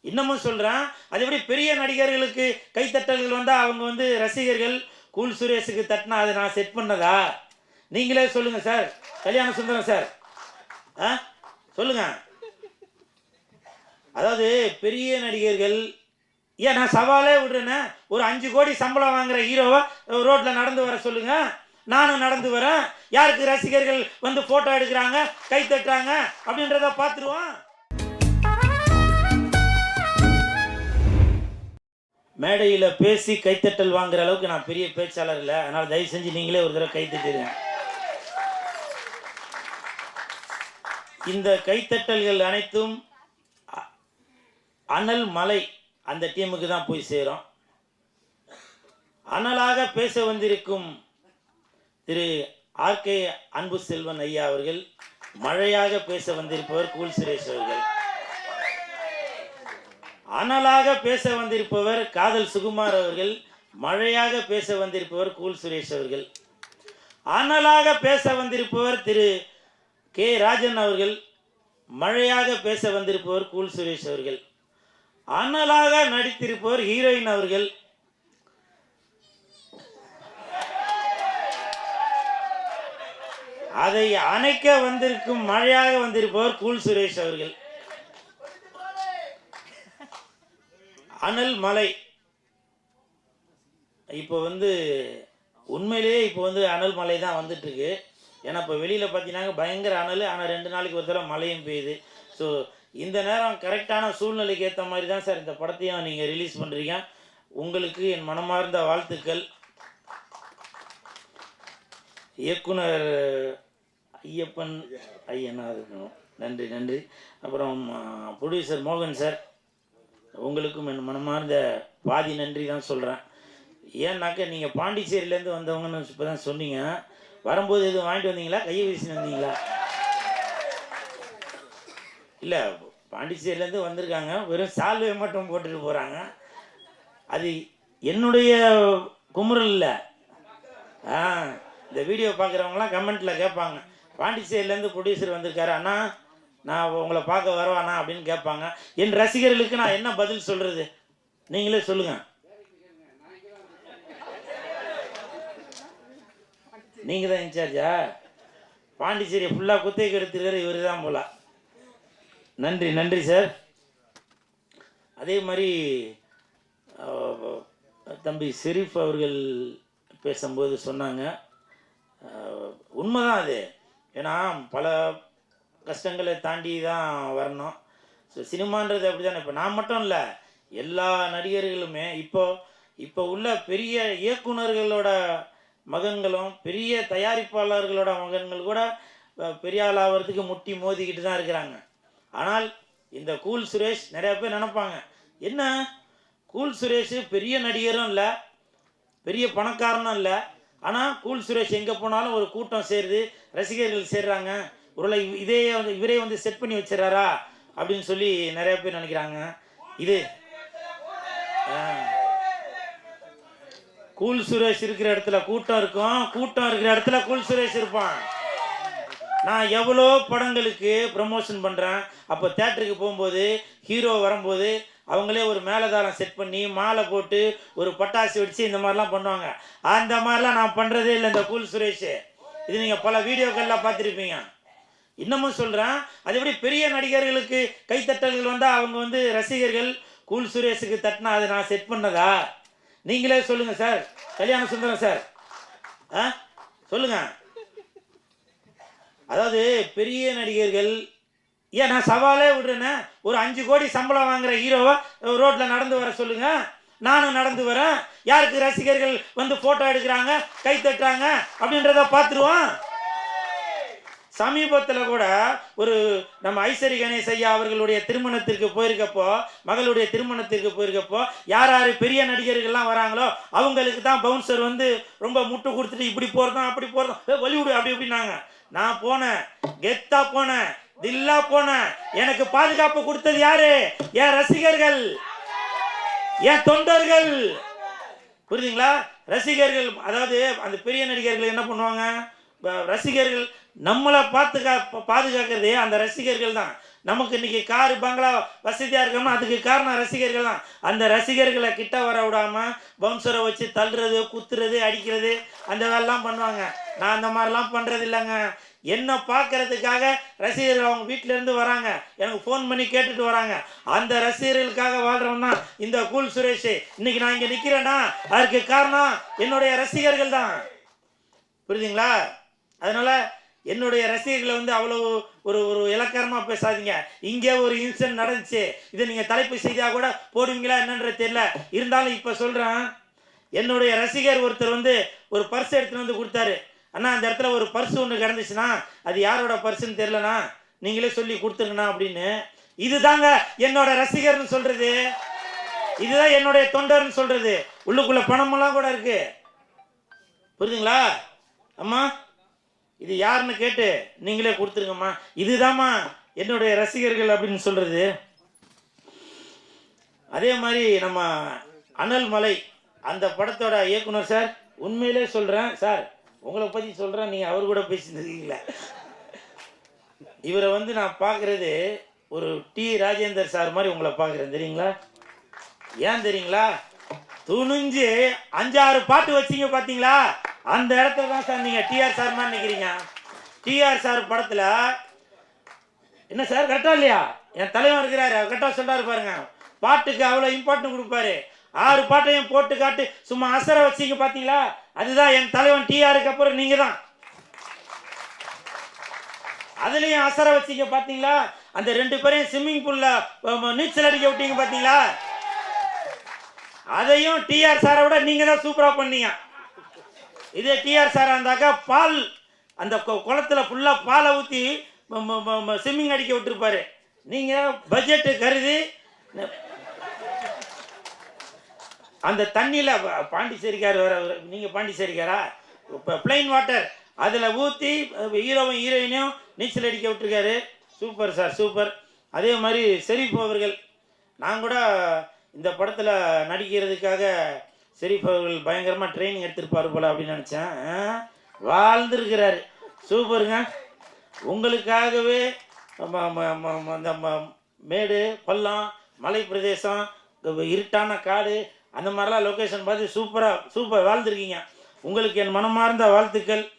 இன்னமும் சொல்கிறேன் அது எப்படி பெரிய நடிகர்களுக்கு கைத்தட்டல்கள் வந்தால் அவங்க வந்து ரசிகர்கள் கூல் சுரேஷுக்கு தட்டினா அதை நான் செட் பண்ணதா? நீங்களே சொல்லுங்கள் சார். கல்யாண சுந்தரம் சார். ஆ? சொல்லுங்கள் அதாவது பெரிய நடிகர்கள் ஏன் நான் சவாலே விடுறேனே? ஒரு அஞ்சு கோடி சம்பளம் வாங்குற ஹீரோவை ரோட்டில் நடந்து வர சொல்லுங்க. நானும் நடந்து வரேன். யாருக்கு ரசிகர்கள் வந்து ஃபோட்டோ எடுக்கிறாங்க கை தட்டுறாங்க அப்படின்றத பார்த்துருவோம். மேடையில் பேசி கைத்தட்டல் வாங்குற அளவுக்கு நான் பெரிய பேச்சாளர் இல்லை. அதனால் தயவு செஞ்சு நீங்களே ஒரு தடவை கைத்தட்டிடுங்க இந்த கைத்தட்டல்கள் அனைத்தும் அ- அனல் மலை அந்த டீமுக்கு தான் போய் சேரும். அனலாக பேச வந்திருக்கும் திரு ஆர்கே அன்பு செல்வன் ஐயா அவர்கள் மழையாக பேச வந்திருப்பவர் கூல் சுரேஷ் அவர்கள். அனலாக பேச வந்திருப்பவர் காதல் சுகுமார் அவர்கள் மழையாக பேச வந்திருப்பவர் கூல் சுரேஷ் அவர்கள். அனலாக பேச வந்திருப்பவர் திரு கே ராஜன் அவர்கள் மழையாக பேச வந்திருப்பவர் கூல் சுரேஷ் அவர்கள். அனலாக நடித்திருப்பவர் ஹீரோயின் அவர்கள். அதை அணைக்க வந்திருக்கும் மழையாக வந்திருப்பவர் கூல் சுரேஷ் அவர்கள். அனல் மலை. இப்போ வந்து உண்மையிலேயே இப்போ வந்து அனல் மலை தான் வந்துட்டுருக்கு. ஏன்னா இப்போ வெளியில் பார்த்தீங்கன்னா பயங்கர அனல் ஆனால் ரெண்டு நாளைக்கு ஒரு தடவை மழையும் பெய்யுது. ஸோ இந்த நேரம் கரெக்டான சூழ்நிலைக்கு ஏற்ற மாதிரி தான் சார் இந்த படத்தையும் நீங்கள் ரிலீஸ் பண்ணுறீங்க உங்களுக்கு என் மனமார்ந்த வாழ்த்துக்கள். இயக்குனர் ஐயப்பன் ஐயனா இருக்கணும் நன்றி நன்றி. அப்புறம் ப்ரொடியூசர் மோகன் சார். உங்களுக்கும் என் மனமார்ந்த பாதி நன்றி தான் சொல்கிறேன் ஏன்னாக்கா நீங்கள் பாண்டிச்சேரியிலேருந்து வந்தவங்கன்னு இப்போ தான் சொன்னீங்க. வரும்போது எதுவும் வாங்கிட்டு வந்தீங்களா? கையை வீசின்னு வந்தீங்களா? இல்லை பாண்டிச்சேரியிலேருந்து வந்திருக்காங்க. வெறும் சால்வை மட்டும் போட்டுட்டு போகிறாங்க அது என்னுடைய குமுறல் இல்லை. ஆ இந்த வீடியோ பார்க்குறவங்களாம் கமெண்ட்டில் கேட்பாங்க. பாண்டிச்சேரியிலேருந்து ப்ரொடியூசர் வந்திருக்காரு. அண்ணா நான் உங்களை பார்க்க வரவானா அப்படின்னு கேட்பாங்க. என் ரசிகர்களுக்கு நான் என்ன பதில் சொல்கிறது நீங்களே சொல்லுங்கள் நீங்கள் தான் இன்சார்ஜா பாண்டிச்சேரி ஃபுல்லாக குத்தகைக்கு எடுத்துருக்கிற இவர் தான் போல. நன்றி நன்றி சார் அதே மாதிரி தம்பி ஷெரீஃப் அவர்கள் பேசும்போது சொன்னாங்க. உண்மைதான் அது. ஏன்னா பல கஷ்டங்களை தாண்டி தான் வரணும். ஸோ சினிமான்றது அப்படி தானே இப்போ நான் மட்டும் இல்லை எல்லா நடிகர்களுமே இப்போது இப்போ உள்ள பெரிய இயக்குனர்களோட மகன்களும் பெரிய தயாரிப்பாளர்களோட மகன்கள் கூட அஹ், பெரிய ஆள் ஆகிறதுக்கு முட்டி மோதிக்கிட்டு தான் இருக்கிறாங்க. ஆனால் இந்த கூல் சுரேஷ் நிறையா பேர் நினைப்பாங்க என்ன? கூல் சுரேஷ் பெரிய நடிகரும் இல்லை பெரிய பணக்காரனும் இல்லை ஆனால் கூல் சுரேஷ் எங்கே போனாலும் ஒரு கூட்டம் சேருது ரசிகர்கள் சேர்றாங்க ஒருவேளை இதே வந்து இவரே வந்து செட் பண்ணி வச்சிடறாரா? அப்படின்னு சொல்லி நிறைய பேர் நினைக்கிறாங்க. இது கூல் சுரேஷ் இருக்கிற இடத்துல கூட்டம் இருக்கும். கூட்டம் இருக்கிற இடத்துல கூல் சுரேஷ் இருப்பான். நான் எவ்வளோ படங்களுக்கு ப்ரமோஷன் பண்ணுறேன் அப்போ தேட்டருக்கு போகும்போது ஹீரோ வரும்போது அவங்களே ஒரு மேலதாளம் செட் பண்ணி மாலை போட்டு ஒரு பட்டாசு வெடிச்சு இந்த மாதிரிலாம் பண்ணுவாங்க. அந்த மாதிரிலாம் நான் பண்ணுறதே இல்லை இந்த கூல் சுரேஷ். இது நீங்கள் பல வீடியோக்கள்லாம் பார்த்துருப்பீங்க. இன்னமும் சொல்கிறேன் அது எப்படி பெரிய நடிகர்களுக்கு கைத்தட்டல்கள் வந்தால் அவங்க வந்து ரசிகர்கள் கூல் சுரேஷுக்கு தட்டினா அதை நான் செட் பண்ணதா? நீங்களே சொல்லுங்கள் சார் கல்யாண சுந்தரம் சார் ஆ? சொல்லுங்கள் அதாவது பெரிய நடிகர்கள் ஏன் நான் சவாலே விடுறேனே? ஒரு அஞ்சு கோடி சம்பளம் வாங்குற ஹீரோவை ரோட்டில் நடந்து வர சொல்லுங்கள் நானும் நடந்து வரேன். யாருக்கு ரசிகர்கள் வந்து ஃபோட்டோ எடுக்கிறாங்க கை தட்டுறாங்க அப்படின்றத பார்த்துருவோம். சமீபத்தில் கூட ஒரு நம்ம ஐஸ்வரி கணேஷ் ஐயா அவர்களுடைய திருமணத்திற்கு போயிருக்கப்போ மகளுடைய திருமணத்திற்கு போயிருக்கப்போ யார் யார் பெரிய நடிகர்கள்லாம் வராங்களோ அவங்களுக்கு தான் பவுன்சர் வந்து ரொம்ப முட்டு கொடுத்துட்டு இப்படி போகிறதும் அப்படி போகிறதும் வலிவிடு அப்படி இப்படின்னாங்க. நான் போனேன். கெத்தா போனேன். தில்லா போனேன். எனக்கு பாதுகாப்பு கொடுத்தது யாரு? என் ரசிகர்கள். என் தொண்டர்கள். புரியுதுங்களா? ரசிகர்கள் அதாவது அந்த பெரிய நடிகர்கள் என்ன பண்ணுவாங்க? ரசிகர்கள் நம்மளை பார்த்துக்கா பாதுகாக்கிறதே அந்த ரசிகர்கள் தான். நமக்கு இன்னைக்கு காரு பங்களா வசதியாக இருக்கோம்னா அதுக்கு காரணம் ரசிகர்கள் தான். அந்த ரசிகர்களை கிட்ட வர விடாம பவுன்சரை வச்சு தள்ளுறது குத்துறது அடிக்கிறது அந்த வேலைலாம் பண்ணுவாங்க. நான் அந்த மாதிரிலாம் பண்ணுறது இல்லைங்க. என்ன பார்க்கறதுக்காக ரசிகர்கள் அவங்க வீட்டிலேருந்து இருந்து வராங்க. எனக்கு ஃபோன் பண்ணி கேட்டுட்டு வராங்க. அந்த ரசிகர்களுக்காக வாழ்றவன் இந்த கூல் சுரேஷ். இன்னைக்கு நான் இங்கே நிற்கிறேன்னா அதுக்கு காரணம் என்னுடைய ரசிகர்கள் தான். புரியுதுங்களா? அதனால என்னுடைய ரசிகர்களை வந்து அவ்வளோ ஒரு ஒரு இலக்காரமாக பேசாதீங்க. இங்கே ஒரு இன்சிடென்ட் நடந்துச்சு. இதை நீங்கள் தலைப்பு செய்தியாக கூட போடுவீங்களா என்னன்றது தெரியல. இருந்தாலும் இப்போ சொல்கிறேன் என்னுடைய ரசிகர் ஒருத்தர் வந்து ஒரு பர்ஸ் எடுத்துன்னு வந்து கொடுத்தாரு. அண்ணா அந்த இடத்துல ஒரு பர்ஸ் ஒன்று கிடந்துச்சுன்னா அது யாரோட பர்ஸுன்னு தெரிலண்ணா நீங்களே சொல்லி கொடுத்துருங்கண்ணா அப்படின்னு. இதுதாங்க என்னோட ரசிகர்னு சொல்றது. இதுதான் என்னுடைய தொண்டர்னு சொல்றது. உள்ளுக்குள்ள பணமெல்லாம் கூட இருக்கு. புரியுதுங்களா? அம்மா? இது யாருன்னு கேட்டு நீங்களே கொடுத்துருங்கம்மா. இதுதாம்மா என்னுடைய ரசிகர்கள் அப்படின்னு சொல்கிறது அதே மாதிரி நம்ம அனல் மலை அந்த படத்தோட இயக்குனர் சார் உண்மையிலே சொல்கிறேன் சார் உங்களை பற்றி சொல்கிறேன் நீங்கள் அவர் கூட பேசியிருக்கீங்களா இவரை வந்து நான் பார்க்குறது ஒரு டி ராஜேந்தர் சார் மாதிரி உங்களை பார்க்குறேன் தெரியுங்களா? ஏன் தெரியுங்களா? துணிஞ்சு அஞ்சாறு பாட்டு வச்சீங்க பார்த்தீங்களா அந்த இடத்துல தான் சார் நீங்கள் டிஆர் சார் மாதிரி நிற்கிறீங்க டிஆர் சார் படத்தில் என்ன சார் கரெக்டா இல்லையா? என் தலைவன் இருக்கிறாரு அவர் கரெக்டாக சொல்கிறாரு பாருங்க. பாட்டுக்கு அவ்வளோ இம்பார்ட்டன்ட் கொடுப்பாரு. ஆறு பாட்டையும் போட்டு காட்டு சும்மா அசர வச்சிங்க பார்த்தீங்களா அதுதான் என் தலைவன் டிஆருக்கு அப்புறம் நீங்கள் தான். அதுலேயும் அசர வச்சிங்க பார்த்தீங்களா அந்த ரெண்டு பேரையும் ஸ்விம்மிங் பூலில் நீச்சல் அடிக்க விட்டீங்க பார்த்தீங்களா அதையும் டிஆர் சாரை விட நீங்கள் தான் சூப்பராக பண்ணீங்க. இதே டிஆர் சாராக இருந்தாக்கா பால் அந்த குளத்தில் குளத்துல ஃபுல்லாக பாலை ஊற்றி ஸ்விம்மிங் அடிக்க விட்டுருப்பாரு. நீங்கள் பட்ஜெட்டு கருதி அந்த தண்ணியில் பாண்டிச்சேரிக்கார் வர நீங்கள் பாண்டிச்சேரிக்காரா? இப்போ பிளைன் வாட்டர் அதில் ஊற்றி ஹீரோவும் ஹீரோயினையும் நீச்சல் அடிக்க விட்டுருக்காரு. சூப்பர் சார் சூப்பர் அதே மாதிரி ஷெரீப் அவர்கள் நான் கூட இந்த படத்தில் நடிக்கிறதுக்காக சரி இப்போ பயங்கரமாக ட்ரைனிங் எடுத்திருப்பாரு போல அப்படின்னு நினச்சேன். வாழ்ந்துருக்கிறாரு வாழ்ந்திருக்கிறாரு. சூப்பருங்க. உங்களுக்காகவே ம- அந்த மேடு பள்ளம் மலை பிரதேசம் இருட்டான காடு அந்த மாதிரிலாம் லொக்கேஷன் பார்த்து சூப்பராக சூப்பர் வாழ்ந்துருக்கீங்க. உங்களுக்கு என் மனமார்ந்த வாழ்த்துக்கள்.